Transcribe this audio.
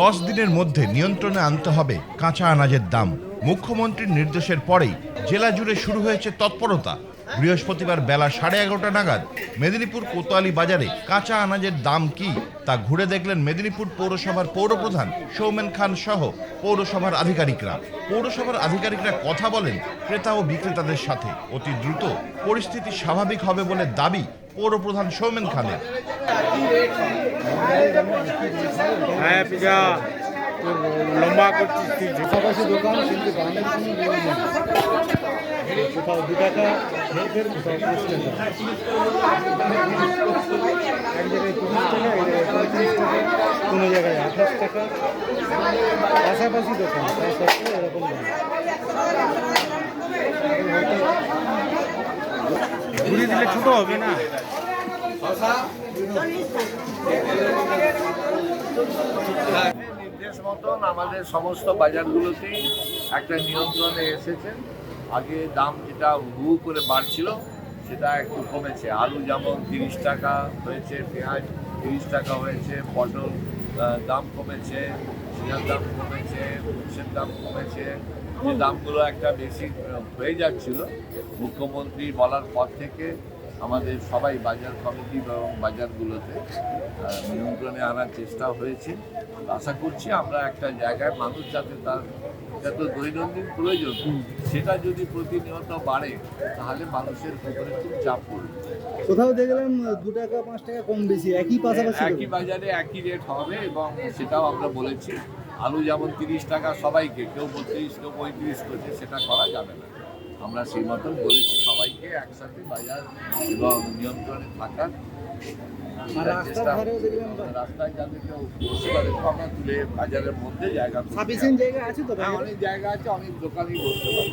দশ দিনের মধ্যে নিয়ন্ত্রণে আনতে হবে কাঁচা আনাজের দাম। মুখ্যমন্ত্রীর নির্দেশের পরেই জেলা জুড়ে শুরু হয়েছে তৎপরতা। বৃহস্পতিবার বেলা সাড়ে এগারোটা নাগাদ মেদিনীপুর কোতোয়ালি বাজারে কাঁচা আনাজের দাম কি তা ঘুরে দেখলেন মেদিনীপুর পৌরসভার পৌরপ্রধান সৌমেন খান সহ পৌরসভার আধিকারিকরা। পৌরসভার আধিকারিকরা কথা বলেন ক্রেতা ও বিক্রেতাদের সাথে। অতি দ্রুত পরিস্থিতি স্বাভাবিক হবে বলে দাবি পৌরপ্রধান সৌমেন খানের। হ্যাঁ পিজা লম্বা পাশাপাশি দোকান কিন্তু কোথাও দু টাকা কোথাও টাকা এক জায়গায় তিরিশ টাকা এক জায়গায় পঁয়ত্রিশ টাকা কোনো জায়গায় আঠাশ টাকা। পাশাপাশি দোকান তার সত্ত্বেও এরকম দাম ঘুরিয়ে দিলে ছোট হবে না। নির্দেশ মতন আমাদের সমস্ত বাজারগুলোতেই একটা নিয়ন্ত্রণে এসেছে। আগে দাম যেটা হু করে বাড়ছিল, সেটা একটু কমেছে। আলু যেমন তিরিশ টাকা হয়েছে, পেঁয়াজ তিরিশ টাকা হয়েছে, পটল দাম কমেছে সিনার দাম কমেছে উচ্ছের দাম কমেছে। যে দামগুলো একটা বেশি হয়ে যাচ্ছিল, মুখ্যমন্ত্রী বলার পর থেকে আমাদের সবাই বাজার কমিটি এবং বাজারগুলোতে নিয়ন্ত্রণে আনার চেষ্টা হয়েছে। আশা করছি আমরা একটা জায়গায় মানুষ যাতে তার যত দৈনন্দিন প্রয়োজন সেটা যদি প্রতিনিয়ত বাড়ে তাহলে মানুষের ভেতরে খুব চাপ পড়বে। কোথাও দেখলাম দু টাকা পাঁচ টাকা কম বেশি একই পাশাপাশি একই বাজারে একই রেট হবে এবং সেটাও আমরা বলেছি আলু যেমন তিরিশ টাকা সবাইকে কেউ বত্রিশ কেউ পঁয়ত্রিশ করছে সেটা করা যাবে না। আমরা সেই মতো বলেছি সবাইকে একসাথে বাজার এবং নিয়ন্ত্রণে থাকার দেখলাম রাস্তায় যাতে কেউ বসতে পারে আমরা তুলে বাজারের মধ্যে জায়গা হ্যাঁ অনেক জায়গা আছে অনেক দোকানই বসতে পারে।